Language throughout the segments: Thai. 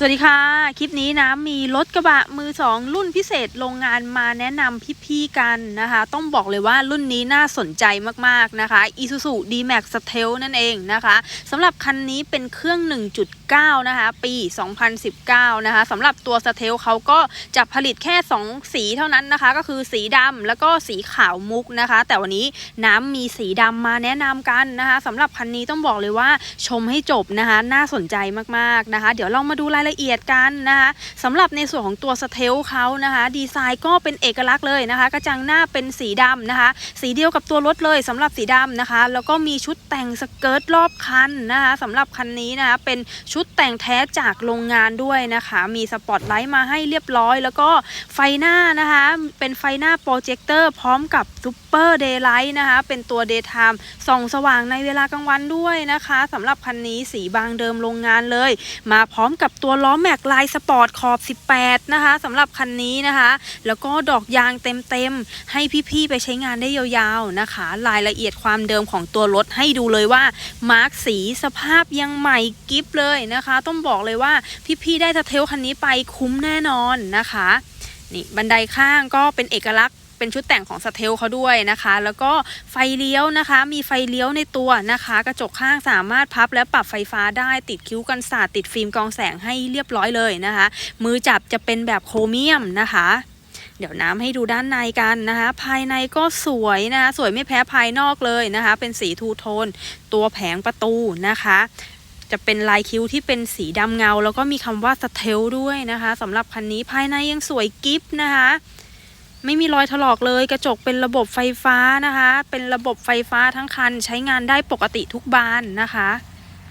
สวัสดีค่ะ คลิปนี้นะมีรถกระบะมือสองรุ่นพิเศษโรงงานมาแนะนำพี่ๆกันนะคะ ต้องบอกเลยว่ารุ่นนี้น่าสนใจมากๆนะคะ Isuzu D-Max Stealth นั่นเองนะคะสำหรับคันนี้เป็นเครื่อง 1.9 นะคะ ปี 2019 นะคะสำหรับตัว Stealth เขาก็จะผลิตแค่ 2 สีเท่านั้นนะคะ ก็คือสีดำแล้วก็สีขาวมุกนะคะ แต่วันนี้น้ำมีสีดำมาแนะนำกันนะคะสำหรับคันนี้ต้องบอกเลยว่าชมให้จบนะคะ น่าสนใจมากๆนะคะ เดี๋ยวเรามาดูรายละเอียดกันนะคะสำหรับในส่วนของตัวสเทลเขานะคะ ดีไซน์ก็เป็นเอกลักษณ์เลยนะคะ กระจังหน้าเป็นสีดำนะคะ สีเดียวกับตัวรถเลยสำหรับสีดำนะคะ แล้วก็มีชุดแต่งสเกิร์ตรอบคันนะคะสำหรับคันนี้นะคะเป็นชุดุดแต่งแท้จากโรงงานด้วยนะคะ มีสปอตไลท์มาให้เรียบร้อย แล้วก็ไฟหน้านะคะ เป็นไฟหน้าโปรเจคเตอร์พร้อมกับซูเปอร์เดย์ไลท์นะคะ เป็นตัวเดย์ไทม์ส่องสว่างในเวลากลางวันด้วยนะคะสำหรับคันนี้สีบางเดิมโรงงานเลย มาพร้อมกับตัวล้อแม็กลายสปอร์ตขอบ 18 นะคะสำหรับคันนี้นะคะ แล้วก็ดอกยางเต็มๆ ให้พี่ๆ ไปใช้งานได้ยาวๆนะคะ รายละเอียดความเดิมของตัวรถให้ดูเลยว่า มาร์กสีสภาพยังใหม่กิฟเลยนะคะ ต้องบอกเลยว่าพี่ๆ ได้สเทลคันนี้ไปคุ้มแน่นอนนะคะ นี่บันไดข้างก็เป็นเอกลักษณ์ เป็นชุดแต่งของสเทลเขาด้วยนะคะ แล้วก็ไฟเลี้ยวนะคะ มีไฟเลี้ยวในตัวนะคะ กระจกข้างสามารถพับและปรับไฟฟ้าได้ติดคิ้วกันสาดติดฟิล์มกองแสงให้เรียบร้อยเลยนะคะ มือจับจะเป็นแบบโครเมียมนะคะเดี๋ยวน้ำให้ดูด้านในกันนะคะ ภายในก็สวยนะคะสวยไม่แพ้ภายนอกเลยนะคะ เป็นสีทูโทน ตัวแผงประตูนะคะ จะเป็นลายคิ้วที่เป็นสีดำเงา แล้วก็มีคำว่าสเทลด้วยนะคะสำหรับคันนี้ภายในยังสวยกิฟนะคะ ไม่มีรอยถลอกเลยกระจกเป็นระบบไฟฟ้านะคะ เป็นระบบไฟฟ้าทั้งคันใช้งานได้ปกติทุกบานนะคะ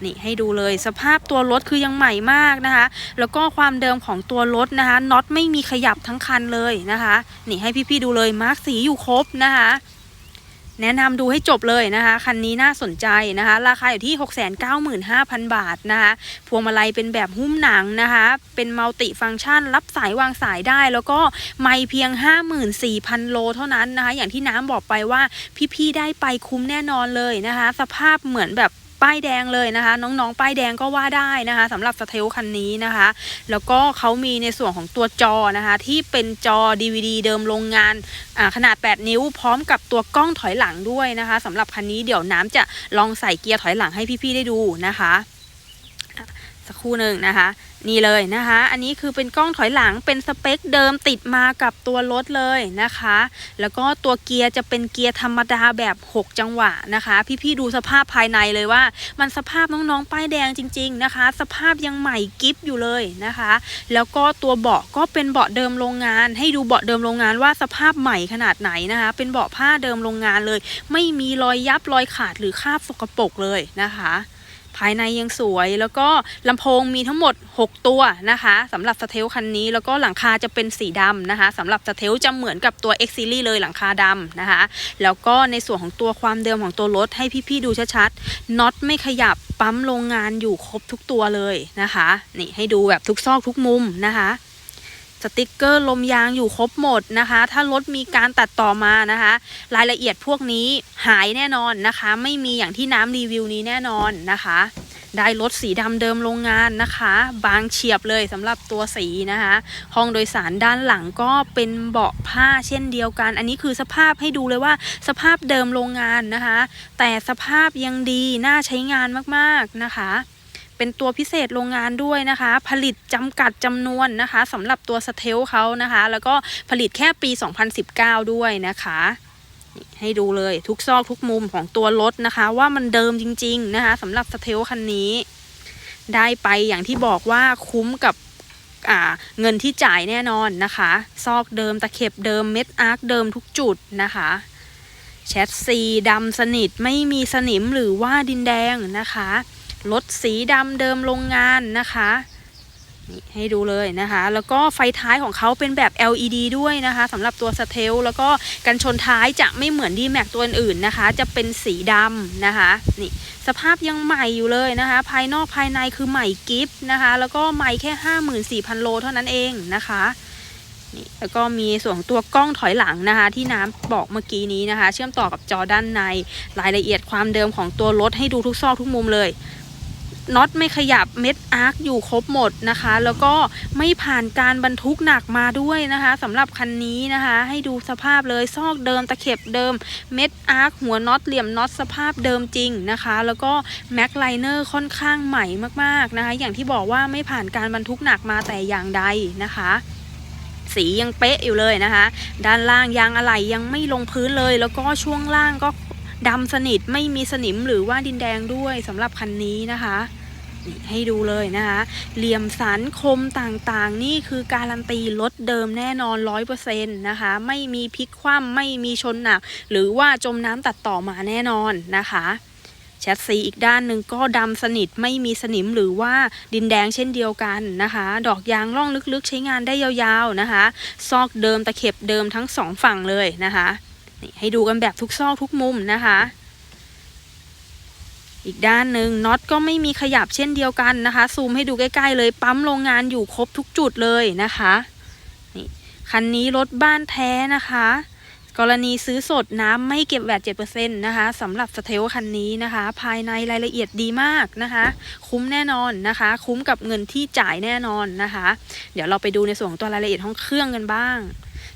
นี่ให้ดูเลยสภาพตัวรถคือยังใหม่มากนะคะ แล้วก็ความเดิมของตัวรถนะคะน็อตไม่มีขยับทั้งคันเลยนะคะ นี่ให้พี่ๆดูเลยมาร์กสีอยู่ครบนะคะ แนะนำดูให้จบเลยนะคะ คันนี้น่าสนใจนะคะ ราคาอยู่ที่ 695,000 บาทนะคะ พวงมาลัยเป็นแบบหุ้มหนังนะคะ เป็นมัลติฟังก์ชัน รับสายวางสายได้ แล้วก็ไม่เพียง 54,000 โลเท่านั้นนะคะ อย่างที่น้ำบอกไปว่าพี่ๆได้ไปคุ้มแน่นอนเลยนะคะ สภาพเหมือนแบบ ป้ายแดงเลยนะคะ น้องๆ ป้ายแดงก็ว่าได้นะคะสำหรับสเทลคันนี้นะคะ แล้วก็เขามีในส่วนของตัวจอนะคะ ที่เป็นจอ DVD เดิมโรงงานขนาด 8 นิ้ว พร้อมกับตัวกล้องถอยหลังด้วยนะคะสำหรับคันนี้เดี๋ยวน้ำจะลองใส่เกียร์ถอยหลังให้พี่ๆได้ดูนะคะ สักครู่หนึ่งนะคะ นี่เลยนะคะ อันนี้คือเป็นกล้องถอยหลังเป็นสเปคเดิมติดมากับตัวรถเลยนะคะ แล้วก็ตัวเกียร์จะเป็นเกียร์ธรรมดาแบบ 6 จังหวะนะคะ พี่ๆดูสภาพภายในเลยว่า มันสภาพน้องๆป้ายแดงจริง ๆนะคะ สภาพยังใหม่กิฟอยู่เลยนะคะ แล้วก็ตัวเบาะก็เป็นเบาะเดิมโรงงาน ให้ดูเบาะเดิมโรงงานว่าสภาพใหม่ขนาดไหนนะคะ เป็นเบาะผ้าเดิมโรงงานเลย ไม่มีรอยยับรอยขาดหรือคราบสกปรกเลยนะคะ ภายในยังสวย แล้วก็ลำโพงมีทั้งหมด 6 ตัวนะคะสำหรับสเทลคันนี้ แล้วก็หลังคาจะเป็นสีดำนะคะสำหรับสเทลจะเหมือนกับตัว X Series เลยหลังคาดำนะคะ แล้วก็ในส่วนของตัวความเดิมของตัวรถให้พี่ๆดูชัดๆน็อตไม่ขยับปั๊มโรงงานอยู่ครบทุกตัวเลยนะคะ นี่ให้ดูแบบทุกซอกทุกมุมนะคะ สติกเกอร์ลมยางอยู่ครบหมดนะคะ ถ้ารถมีการตัดต่อมานะคะ รายละเอียดพวกนี้หายแน่นอนนะคะ ไม่มีอย่างที่น้ำรีวิวนี้แน่นอนนะคะ ได้รถสีดำเดิมโรงงานนะคะ บางเฉียบเลยสำหรับตัวสีนะคะ ห้องโดยสารด้านหลังก็เป็นเบาะผ้าเช่นเดียวกัน อันนี้คือสภาพให้ดูเลยว่าสภาพเดิมโรงงานนะคะ แต่สภาพยังดีน่าใช้งานมากๆนะคะ เป็นตัวพิเศษโรงงานด้วยนะคะ ผลิตจำกัดจำนวนนะคะสำหรับตัวสเทลเขานะคะ แล้วก็ผลิตแค่ปี 2019 ด้วยนะคะให้ดูเลยทุกซอกทุกมุมของตัวรถนะคะ ว่ามันเดิมจริง ๆ นะคะสำหรับสเทลคันนี้ ได้ไปอย่างที่บอกว่าคุ้มกับเงินที่จ่ายแน่นอนนะคะ ซอกเดิมตะเข็บเดิมเม็ดอาร์คเดิมทุกจุดนะคะแชทซีดำสนิทไม่มีสนิมหรือว่าดินแดงนะคะ รถสีดำเดิมโรงงานนะคะนี่ให้ดูเลยนะคะ แล้วก็ไฟท้ายของเขาเป็นแบบ LED ด้วยนะคะสำหรับตัวสเทลแล้วก็กันชนท้ายจะไม่เหมือนดีแม็กตัวอื่นนะคะ จะเป็นสีดำนะคะนี่สภาพยังใหม่อยู่เลยนะคะ ภายนอกภายในคือใหม่กิฟต์นะคะ แล้วก็ใหม่แค่ 54,000 โลเท่านั้นเองนะคะนี่แล้วก็มีส่วนตัวกล้องถอยหลังนะคะ ที่น้ำบอกเมื่อกี้นี้นะคะ เชื่อมต่อกับจอด้านในรายละเอียดความเดิมของตัวรถให้ดูทุกซอกทุกมุมเลย น็อตไม่ขยับเม็ดอาร์คอยู่ครบหมดนะคะ แล้วก็ไม่ผ่านการบรรทุกหนักมาด้วยนะคะสำหรับคันนี้นะคะ ให้ดูสภาพเลยซอกเดิมตะเข็บเดิมเม็ดอาร์คหัวน็อตเหลี่ยมน็อตสภาพเดิมจริงนะคะ แล้วก็แม็กไลเนอร์ค่อนข้างใหม่มากๆนะคะ อย่างที่บอกว่าไม่ผ่านการบรรทุกหนักมาแต่อย่างใดนะคะสียังเป๊ะอยู่เลยนะคะ ด้านล่างยางอะไหล่ยังไม่ลงพื้นเลย แล้วก็ช่วงล่างก็ดำสนิทไม่มีสนิมหรือว่าดินแดงด้วยสำหรับคันนี้นะคะ ให้ดูเลยนะคะ เหลี่ยมสันคมต่างๆ นี่คือการันตีรถเดิมแน่นอน100%นะคะ ไม่มีพลิกคว่ำไม่มีชนหนัก หรือว่าจมน้ำตัดต่อมาแน่นอนนะคะแชสซีอีกด้านหนึ่งก็ดำสนิทไม่มีสนิมหรือว่าดินแดงเช่นเดียวกันนะคะ ดอกยางร่องลึกๆ ใช้งานได้ยาวๆนะคะ ซอกเดิมตะเข็บเดิมทั้งสองฝั่งเลยนะคะนี่ให้ดูกันแบบทุกซอกทุกมุมนะคะ อีกด้านหนึ่งน็อตก็ไม่มีขยับเช่นเดียวกันนะคะ ซูมให้ดูใกล้ๆเลยปั๊มโรงงานอยู่ครบทุกจุดเลยนะคะนี่คันนี้รถบ้านแท้นะคะ กรณีซื้อสดน้ำไม่เก็บแวด7%นะคะสำหรับสเทลคันนี้นะคะ ภายในรายละเอียดดีมากนะคะ คุ้มแน่นอนนะคะ คุ้มกับเงินที่จ่ายแน่นอนนะคะ เดี๋ยวเราไปดูในส่วนของตัวรายละเอียดห้องเครื่องกันบ้าง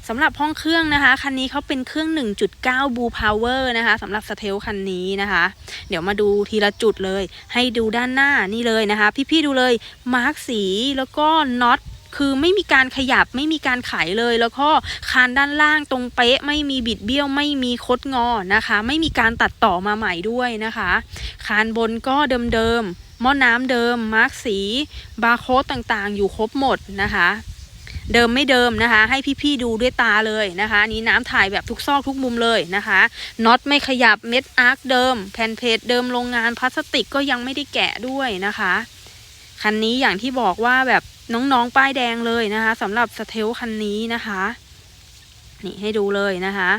สำหรับห้องเครื่องนะคะ คันนี้เขาเป็นเครื่อง 1.9 Blue Power นะคะสำหรับสเทลคันนี้นะคะ เดี๋ยวมาดูทีละจุดเลย ให้ดูด้านหน้านี่เลยนะคะ พี่ๆดูเลยมาร์กสีแล้วก็น็อตคือไม่มีการขยับไม่มีการไขเลย แล้วก็คานด้านล่างตรงเป๊ะ ไม่มีบิดเบี้ยว ไม่มีคดงอนะคะ ไม่มีการตัดต่อมาใหม่ด้วยนะคะ คานบนก็เดิมๆหม้อน้ำเดิมมาร์กสี บาร์โค้ดต่างๆ อยู่ครบหมดนะคะ เดิมไม่เดิมนะคะ ให้พี่ๆดูด้วยตาเลยนะคะนี้น้ำถ่ายแบบทุกซอกทุกมุมเลยนะคะน็อตไม่ขยับเม็ดอาร์คเดิม แผ่นเพจเดิมโรงงานพลาสติกก็ยังไม่ได้แกะด้วยนะคะ คันนี้อย่างที่บอกว่าแบบน้องๆป้ายแดงเลยนะคะสำหรับสเทลคันนี้นะคะนี่ให้ดูเลยนะคะ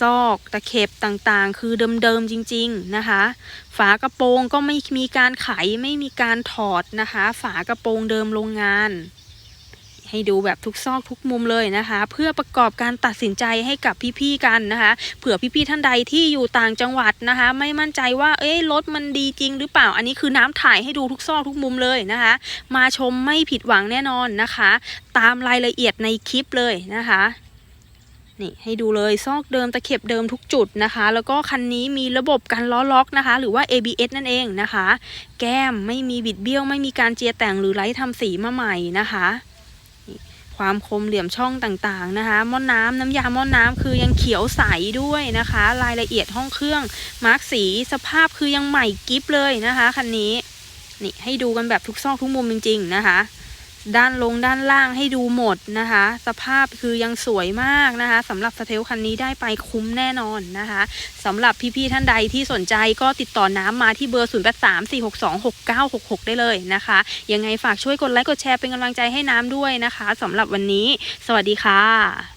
ซอกตะเข็บต่างๆ คือเดิมๆจริง ๆนะคะ ฝากระโปรงก็ไม่มีการไขไม่มีการถอดนะคะ ฝากระโปรงเดิมโรงงาน ให้ดูแบบทุกซอกทุกมุมเลยนะคะ เพื่อประกอบการตัดสินใจให้กับพี่ๆกันนะคะ เผื่อพี่ๆท่านใดที่อยู่ต่างจังหวัดนะคะ ไม่มั่นใจว่าเอ้ยรถมันดีจริงหรือเปล่าอันนี้คือน้ำถ่ายให้ดูทุกซอกทุกมุมเลยนะคะ มาชมไม่ผิดหวังแน่นอนนะคะ ตามรายละเอียดในคลิปเลยนะคะนี่ให้ดูเลยซอกเดิมตะเข็บเดิมทุกจุดนะคะ แล้วก็คันนี้มีระบบกันล้อล็อกนะคะ หรือว่า ABS นั่นเองนะคะ แก้มไม่มีบิดเบี้ยว ไม่มีการเจียแต่งหรือไร้ทำสีมาใหม่นะคะ ความคมเหลี่ยมช่องต่างๆนะคะหม้อน้ำน้ำยาหม้อน้ำคือยังเขียวใสด้วยนะคะ รายละเอียดห้องเครื่อง มาร์กสีสภาพคือยังใหม่กิฟเลยนะคะคันนี้นี่ให้ดูกันแบบทุกซอกทุกมุมจริง ๆ นะคะ ด้านลงด้านล่างให้ดูหมดนะคะ สภาพคือยังสวยมากนะคะสำหรับสเทลคันนี้ได้ไปคุ้มแน่นอนนะคะสำหรับพี่ๆท่านใดที่สนใจก็ติดต่อน้ำมาที่เบอร์ 0 8 3 4 6 2 6 9 6 6 ได้เลยนะคะ ยังไงฝากช่วยกดไลค์กดแชร์เป็นกำลังใจให้น้ำด้วยนะคะสำหรับวันนี้ สวัสดีค่ะ